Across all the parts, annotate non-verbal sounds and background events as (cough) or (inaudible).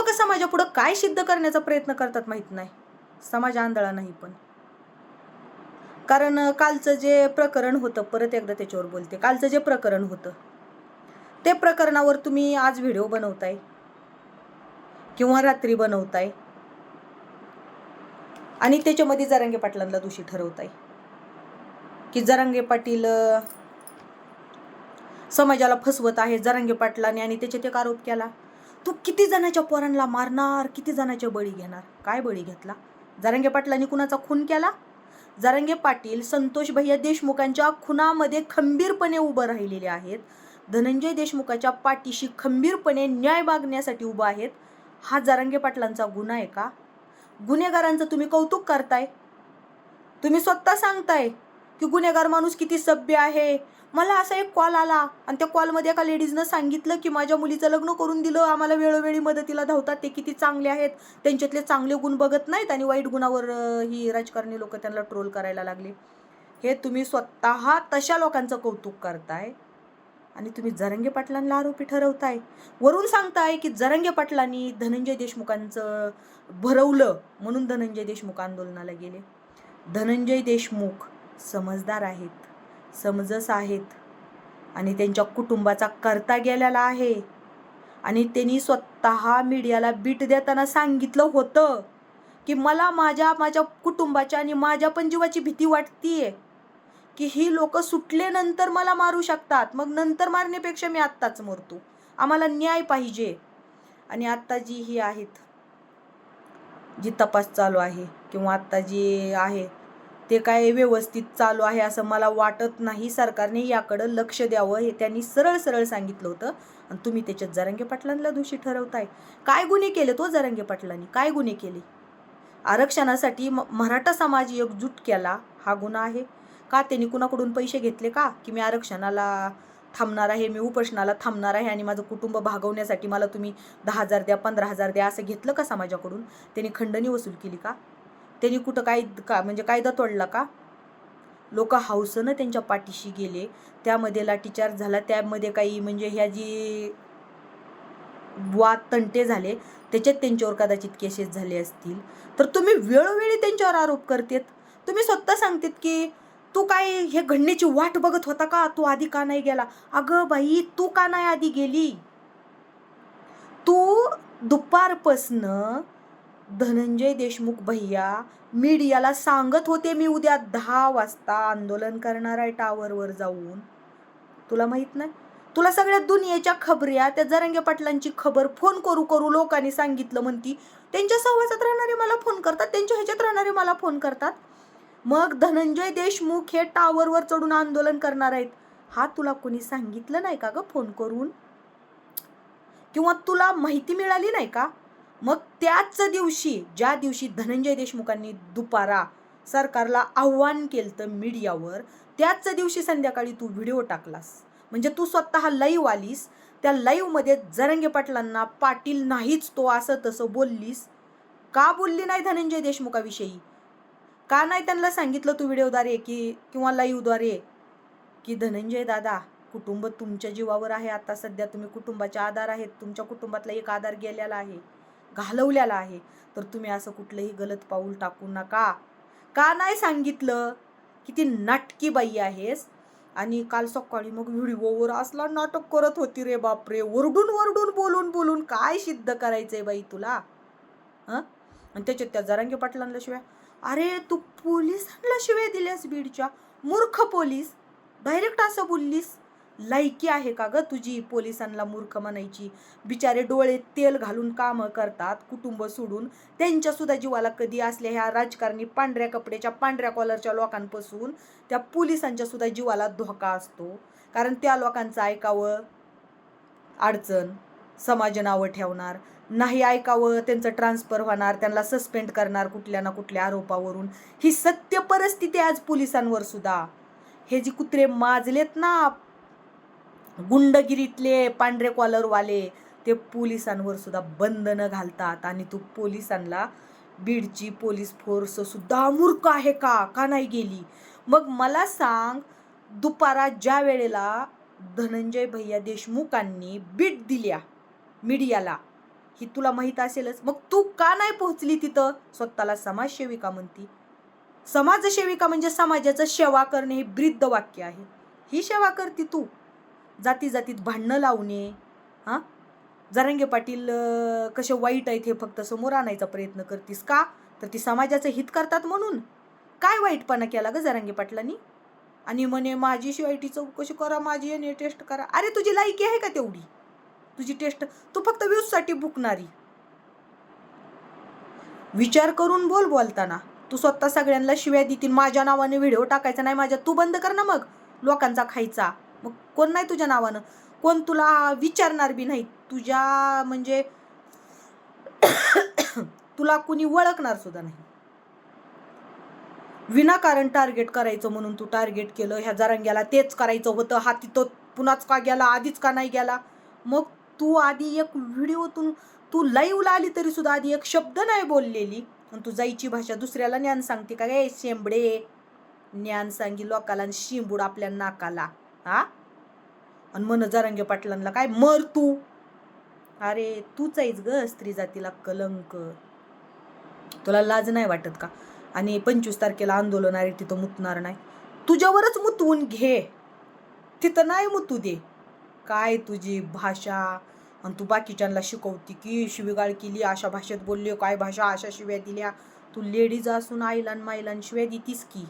लोक समाजापुढं काय सिद्ध करण्याचा प्रयत्न करतात माहीत नाही. समाज आंधळा नाही पण. कारण कालचं जे प्रकरण होतं परत एकदा त्याच्यावर बोलते. कालचं जे प्रकरण होतं ते प्रकरणावर तुम्ही आज व्हिडिओ बनवताय किंवा रात्री बनवताय आणि त्याच्यामध्ये जरांगे पाटलांना दोषी ठरवताय. की जरांगे पाटील समाजाला फसवत आहे जरांगे पाटलाने आणि त्याच्यात एक आरोप केला. तू किती जणाच्या पोरांना मारणार किती जणाच्या बळी घेणार? काय बळी घेतला? जरंगे पाटलांनी कुणाचा खून केला? जरंगे पाटील संतोष भैया देशमुखांच्या खुनामध्ये खंबीरपणे उभं राहिलेले आहेत. धनंजय देशमुखाच्या पाठीशी खंबीरपणे न्याय मागण्यासाठी उभं आहेत. हा जरांगे पाटलांचा गुन्हा आहे का? गुन्हेगारांचं तुम्ही कौतुक करताय? तुम्ही स्वतः सांगताय की गुन्हेगार माणूस किती सभ्य आहे मला असा एक कॉल आला आणि त्या कॉलमध्ये एका लेडीजनं सांगितलं की माझ्या मुलीचं लग्न करून दिलं. आम्हाला वेळोवेळी मदतीला धावतात. ते किती चांगले आहेत. त्यांच्यातले चांगले गुण बघत नाहीत आणि वाईट गुणावर ही राजकारणी लोक त्यांना ट्रोल करायला लागले. हे तुम्ही स्वतः तशा लोकांचं कौतुक करताय आणि तुम्ही जरंगे पाटलांना आरोपी ठरवताय. वरून सांगताय की जरंगे पाटलांनी धनंजय देशमुखांचं भरवलं म्हणून धनंजय देशमुख आंदोलनाला गेले. धनंजय देशमुख समजदार आहेत. समजस आहेत. आणि त्यांच्या कुटुंबाचा करता गेलेला आहे. आणि त्यांनी स्वतः मीडियाला बीट देताना सांगितलं होतं की मला माझ्या माझ्या कुटुंबाच्या आणि माझ्या पण जीवाची भीती वाटतीये की ही लोक सुटल्यानंतर मला मारू शकतात. मग नंतर मारण्यापेक्षा मी आत्ताच मरतो. आम्हाला न्याय पाहिजे. आणि आत्ता जी ही आहेत जी तपास चालू आहे किंवा आत्ता जी आहे ते काय व्यवस्थित चालू आहे असं मला वाटत नाही. सरकारने याकडं लक्ष द्यावं हे त्यांनी सरळ सरळ सांगितलं होतं. आणि तुम्ही त्याच्यात जरंगे पाटलांना दोषी ठरवताय. काय गुन्हे केले तो हो जरंगे पाटलांनी? काय गुन्हे केले? आरक्षणासाठी म- मराठा समाज एकजूट केला हा गुन्हा आहे. का त्यांनी कुणाकडून पैसे घेतले का? की मी आरक्षणाला थांबणार आहे मी उपोषणाला थांबणार आहे आणि माझं कुटुंब भागवण्यासाठी मला तुम्ही दहा हजार द्या पंधरा हजार द्या असं घेतलं का समाजाकडून? त्यांनी खंडणी वसूल केली का? त्यांनी कुठं काय का म्हणजे कायदा तोडला का? लोक हौसनं त्यांच्या पाठीशी गेले. त्यामध्ये लाठीचार्ज झाला. त्यामध्ये काही म्हणजे ह्या जी वाद तंटे झाले त्याच्यात त्यांच्यावर कदाचित केसेस झाले असतील. तर तुम्ही वेळोवेळी त्यांच्यावर आरोप करतेत. तुम्ही स्वतः सांगतेत की तू काय हे घडण्याची वाट बघत होता का? तू आधी का नाही गेला? अगं बाई तू का नाही आधी गेली? तू दुपारपासनं धनंजय देशमुख भैया मीडियाला सांगत होते मी उद्या दहा वाजता आंदोलन करणार आहे टावरवर जाऊन. तुला माहीत नाही? तुला सगळ्या दुनियेच्या खबऱ्या त्या जरंगे पाटलांची खबर फोन करू करू लोकांनी सांगितलं म्हणती त्यांच्या सहवासात राहणारे मला फोन करतात त्यांच्या ह्याच्यात राहणारे मला फोन करतात. मग धनंजय देशमुख हे टावरवर चढून आंदोलन करणार आहेत. हा तुला कोणी सांगितलं नाही का ग फोन करून? किंवा तुला माहिती मिळाली नाही का? मग त्याच दिवशी ज्या दिवशी धनंजय देशमुखांनी दुपारा सरकारला आव्हान केलं मीडियावर त्याच दिवशी संध्याकाळी तू व्हिडिओ टाकलास. म्हणजे तू स्वतः लाईव्ह आलीस त्या लाईव्हमध्ये जरंगे पाटलांना पाटील नाहीच तो असं तसं बोललीस. का बोलली नाही धनंजय देशमुखाविषयी? का नाही त्यांना सांगितलं तू व्हिडिओद्वारे की किंवा लाईव्हद्वारे की धनंजय दादा कुटुंब तुमच्या जीवावर आहे आता सध्या तुम्ही कुटुंबाचे आधार आहेत तुमच्या कुटुंबातला एक आधार गेलेला आहे. घालवलेला आहे. तर तुम्ही असं कुठलंही गलत पाऊल टाकू नका. का नाही सांगितलं? किती नाटकी बाई आहेस. आणि काल सकाळी मग व्हिडिओवर असला नाटक करत होती रे बापरे. वरडून वरडून बोलून बोलून काय सिद्ध करायचंय बाई तुला? हं? आणि त्याच्यात त्या जरांगे पाटलांना शिवाय अरे तू पोलिसांना शिवाय दिल्यास बीडच्या? मूर्ख पोलीस. डायरेक्ट असं बोललीस. लायकी आहे का ग तुझी पोलिसांना मूर्ख म्हणायची? बिचारे डोळे तेल घालून कामं करतात कुटुंब सोडून. त्यांच्यासुद्धा जीवाला कधी असल्या ह्या राजकारणी पांढऱ्या कपड्याच्या पांढऱ्या कॉलरच्या लोकांपासून त्या पोलिसांच्यासुद्धा जीवाला धोका असतो. कारण त्या लोकांचं ऐकावं अडचण समाज नावं ठेवणार. नाही ऐकावं त्यांचं ट्रान्सफर होणार त्यांना सस्पेंड करणार कुठल्या ना कुठल्या आरोपावरून. ही सत्य परिस्थिती आज पोलिसांवर सुद्धा. हे जी कुत्रे माजलेत ना गुंडगिरीतले पांढरे कॉलरवाले ते पोलिसांवर सुद्धा बंधनं घालतात आणि तू पोलिसांना बीडची पोलीस फोर्स सुद्धा मूर्ख आहे का? का नाही गेली? मग मला सांग दुपारा ज्या वेळेला धनंजय भैया देशमुखांनी बीट दिल्या मीडियाला ही तुला माहीत असेलच. मग तू का नाही पोहोचली तिथं? स्वतःला समाजसेविका म्हणती. समाजसेविका म्हणजे समाजाचं सेवा करणे हे ब्रिद्ध वाक्य आहे. ही सेवा करती तू. जाती जातीत भांडणं लावणे हां? जरांगे पाटील कसे वाईट आहेत हे फक्त समोर आणायचा प्रयत्न करतीस का? तर ती समाजाचं हित करतात म्हणून. काय वाईटपणा केला ग जरांगे पाटलांनी? आणि म्हणे माझी शिवायटी चौकशी करा माझी एन टेस्ट करा. अरे तुझी लायकी आहे का तेवढी? तुझी टेस्ट तू फक्त व्ह्यूजसाठी भुकणारी. विचार करून बोल बोलताना. तू स्वतः सगळ्यांना शिव्या देतील माझ्या नावाने व्हिडिओ टाकायचा नाही माझ्या तू बंद कर ना मग. लोकांचा खायचा. मग कोण नाही तुझ्या नावानं? कोण तुला विचारणार बी नाही? तुझ्या म्हणजे (coughs) तुला कुणी ओळखणार सुद्धा नाही. विनाकारण टार्गेट करायचं म्हणून तू टार्गेट केलं ह्या जरांग्याला तेच करायचं होतं हा तिथं पुन्हाच का गेला आधीच का नाही गेला? मग तू आधी एक व्हिडिओतून तू लाईव्हला आली तरी सुद्धा आधी एक शब्द नाही बोललेली. आणि तू जायची भाषा दुसऱ्याला ज्ञान सांगते का? गे शेंबडे! ज्ञान सांगी लोकाला आणि शिंबूड आपल्या नाकाला. हा? आणि मन जरांगे पाटलांना काय मर तू. अरे तूच आहेस ग स्त्री जातीला कलंक. तुला लाज नाही वाटत का? आणि पंचवीस तारखेला आंदोलन आहे तिथं मुतणार नाही. तुझ्यावरच मुतवून घे. तिथं नाही मुतू दे. काय तुझी भाषा? आणि तू बाकीच्यांना शिकवती की शिवीगाळ केली अशा भाषेत बोलली काय भाषा अशा शिव्या दिल्या. तू लेडीज असून आईला आणि माईला शिव्या देतीस की?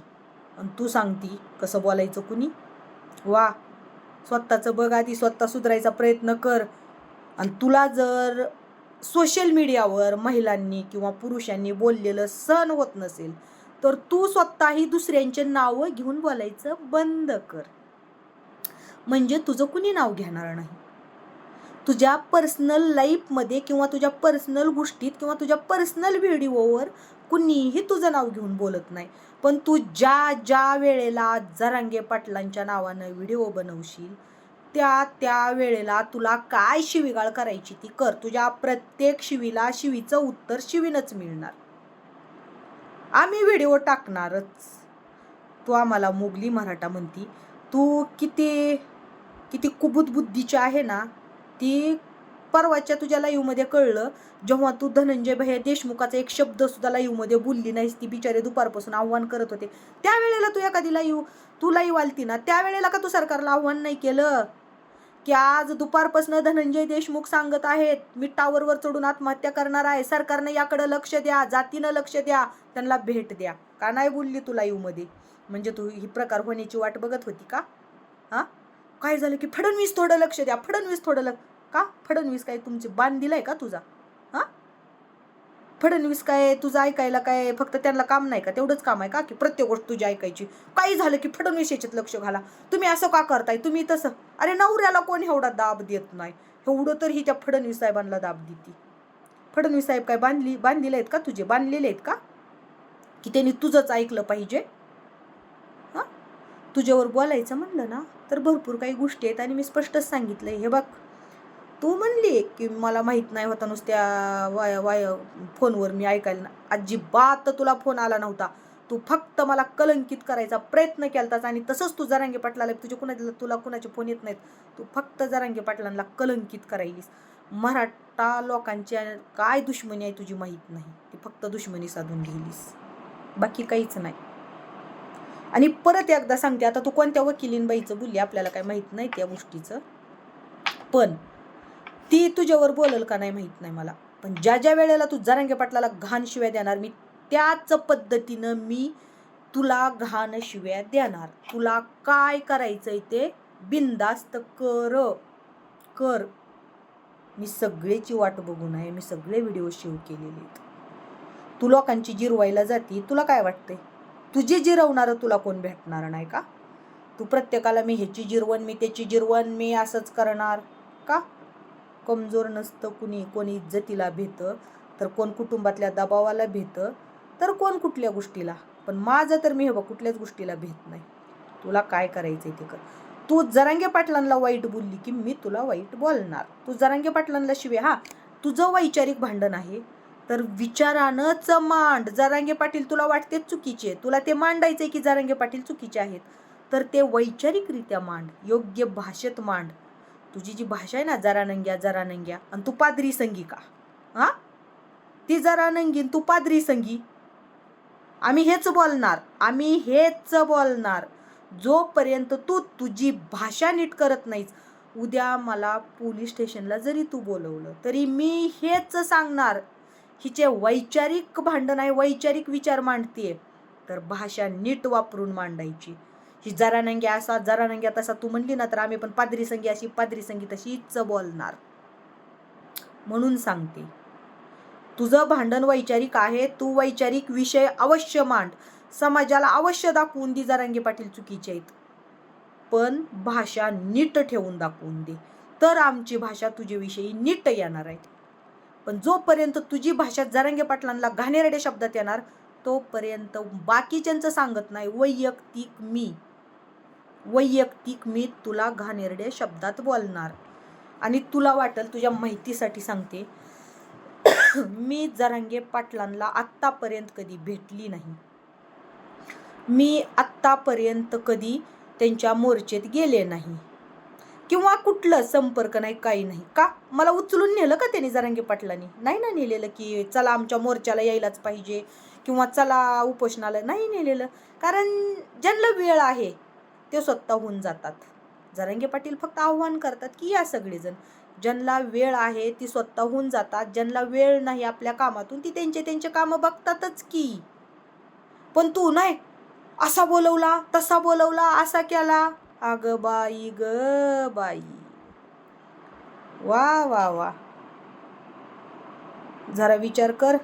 आणि तू सांगती कसं बोलायचं कुणी? वा स्वतःचं बघ आधी स्वतः सुधारायचा प्रयत्न कर. आणि तुला जर सोशल मीडियावर महिलांनी किंवा पुरुषांनी बोललेलं सहन होत नसेल तर तू स्वतःही दुसऱ्यांचे नावं घेऊन बोलायचं बंद कर. म्हणजे तुझं कुणी नाव घेणार नाही? तुझ्या पर्सनल लाईफमध्ये किंवा तुझ्या पर्सनल गोष्टीत किंवा तुझ्या पर्सनल व्हिडिओवर कुणीही तुझं नाव घेऊन बोलत नाही. पण तू ज्या ज्या वेळेला जरांगे पाटलांच्या नावानं व्हिडिओ बनवशील त्या त्या वेळेला तुला काय शिवीगाळ करायची ती कर. तुझ्या प्रत्येक शिवीला शिवीचं उत्तर शिवीनच मिळणार. आम्ही व्हिडिओ टाकणारच. तू आम्हाला मोगली मराठा म्हणती. तू किती किती कुबूत बुद्धीची आहे ना ती परवाच्या तुझ्या लाईव्हमध्ये कळलं. जेव्हा तू धनंजय भैया देशमुखाचा एक शब्द सुद्धा लाईव्हमध्ये बोलली नाहीस ती बिचारे दुपारपासून आव्हान करत होते. त्यावेळेला तू एखादी लाईव्ह तू लाईव्ह आलती ना त्यावेळेला का तू सरकारला आव्हान नाही केलं? की आज दुपारपासून धनंजय देशमुख सांगत आहेत मी टावरवर चढून आत्महत्या करणार आहे सरकारनं याकडे लक्ष द्या जातीनं लक्ष द्या त्यांना भेट द्या. का नाही बोलली तू लाईव्हमध्ये म्हणजे तू ही प्रकार होण्याची वाट बघत होती का? हां? काय झालं की फडणवीस थोडं लक्ष द्या. फडणवीस थोडं लक्ष का? फडणवीस काय तुमची बाण दिलाय का तुझा? हां? फडणवीस काय तुझं ऐकायला काय फक्त त्यांना काम नाही का? तेवढंच काम आहे का? की प्रत्येक गोष्ट तुझी ऐकायची. काही झालं की फडणवीस याच्यात लक्ष घाला. तुम्ही असं का करताय? तुम्ही तसं. अरे नवऱ्याला कोण एवढा दाब देत नाही? एवढं तर ही त्या फडणवीस साहेबांना दाब देते. फडणवीस साहेब काय बांधली बांधलेले आहेत का तुझे? बांधलेले आहेत का? की त्यांनी तुझंच ऐकलं पाहिजे? तुझ्यावर बोलायचं म्हणलं ना तर भरपूर काही गोष्टी आहेत आणि मी स्पष्टच सांगितलंय. हे बघ तू म्हणली की मला माहीत नाही होता नुसत्या वाय वाय फोनवर मी ऐकायला. ना अजिबात तुला फोन आला नव्हता. तू फक्त मला कलंकित करायचा प्रयत्न केलताच आणि तसंच तू जरांगे पाटलाला तुझे कुणाला तुला कुणाचे फोन येत नाहीत. तू फक्त जरांगे पाटलांना कलंकित करायलीस. मराठा लोकांची काय दुश्मनी आहे तुझी माहीत नाही. ती फक्त दुश्मनी साधून घेलीस बाकी काहीच नाही. आणि परत एकदा सांगते आता तू कोणत्या वकिलींबाईचं बोलली आपल्याला काय माहीत नाही त्या गोष्टीचं. पण ती तुझ्यावर बोलल का नाही माहीत नाही मला. पण ज्या ज्या वेळेला तू जरांगे पाटलाला घाण शिव्या देणार मी त्याच पद्धतीनं मी तुला घाण शिव्या देणार. तुला काय करायचंय ते बिंदास्त कर. कर. मी सगळेची वाट बघून आहे मी सगळे व्हिडिओ शेव केलेले आहेत. तू लोकांची जिरवायला जाती तुला काय वाटतंय? तुझे जिरवणारं तुला कोण भेटणार नाही का? तू प्रत्येकाला मी ह्याची जिरवण मी त्याची जिरवण मी असंच करणार का? कमजोर नसतं कुणी कोणी इज्जतीला भेतं तर कोण कुटुंबातल्या दबावाला भेतं तर कोण कुठल्या गोष्टीला? पण माझं तर मी हे बघ कुठल्याच गोष्टीला भेट नाही. तुला काय करायचं आहे ते कर. तू जरांगे पाटलांना वाईट बोलली की मी तुला वाईट बोलणार. तू जरांगे पाटलांना शिवे हा. तुझं वैचारिक भांडण आहे. तर विचारानंच मांड जरांगे पाटील तुला वाटते चुकीचे तुला ते मांडायचे की जरांगे पाटील चुकीचे आहेत? तर ते वैचारिकरित्या मांड. योग्य भाषेत मांड. तुझी जी भाषा आहे ना जरानंग्या जरानंग्या आणि तू पादरी संगी का? हां? ती जरानंगी तू पादरी संगी. आम्ही हेच बोलणार. आम्ही हेच बोलणार. जोपर्यंत तू तुझी भाषा नीट करत नाहीस उद्या मला पोलीस स्टेशनला जरी तू बोलवलं तरी मी हेच सांगणार. हिचे वैचारिक भांडण आहे वैचारिक विचार मांडतीये. तर भाषा नीट वापरून मांडायची. ही जरा नंगी असा जरा नंग्या तसा तू म्हणली ना तर आम्ही पण पादरी संगी अशी पादरी संगी तशीच बोलणार. म्हणून सांगते. तुझं भांडण वैचारिक आहे तू वैचारिक विषय अवश्य मांड. समाजाला अवश्य दाखवून दे जरांगे पाटील चुकीचे आहेत. पण भाषा नीट ठेवून दाखवून दे. तर आमची भाषा तुझ्याविषयी नीट येणार आहे. पण जोपर्यंत तुझी भाषा जरांगे पाटलांना घाणेरड्या शब्दात येणार तोपर्यंत बाकीच्यांचं सांगत नाही वैयक्तिक मी. वैयक्तिक मी तुला घाणेरड्या शब्दात बोलणार. आणि तुला वाटेल तुझ्या माहितीसाठी सांगते (coughs) मी जरांगे पाटलांना आत्तापर्यंत कधी भेटली नाही. मी आत्तापर्यंत कधी त्यांच्या मोर्चेत गेले नाही. किंवा कुठलं संपर्क नाही काही नाही. का? मला उचलून नेलं का त्यांनी जरांगे पाटलांनी? नाही ना नेलेलं की चला आमच्या मोर्चाला यायलाच पाहिजे किंवा चला उपोषणाला नाही नेलेलं. कारण ज्यांना वेळ आहे ते स्वतःहून जातात. जरांगे पाटील फक्त आव्हान करतात की या सगळेजण. ज्यांना वेळ आहे ती स्वतःहून जातात. ज्यांना वेळ नाही आपल्या कामातून ती त्यांचे त्यांचे कामं बघतातच की. पण तू नाही. असा बोलवला तसा बोलवला असा केला. अग बाई ग बाई. वा वा वा. जरा विचार कर.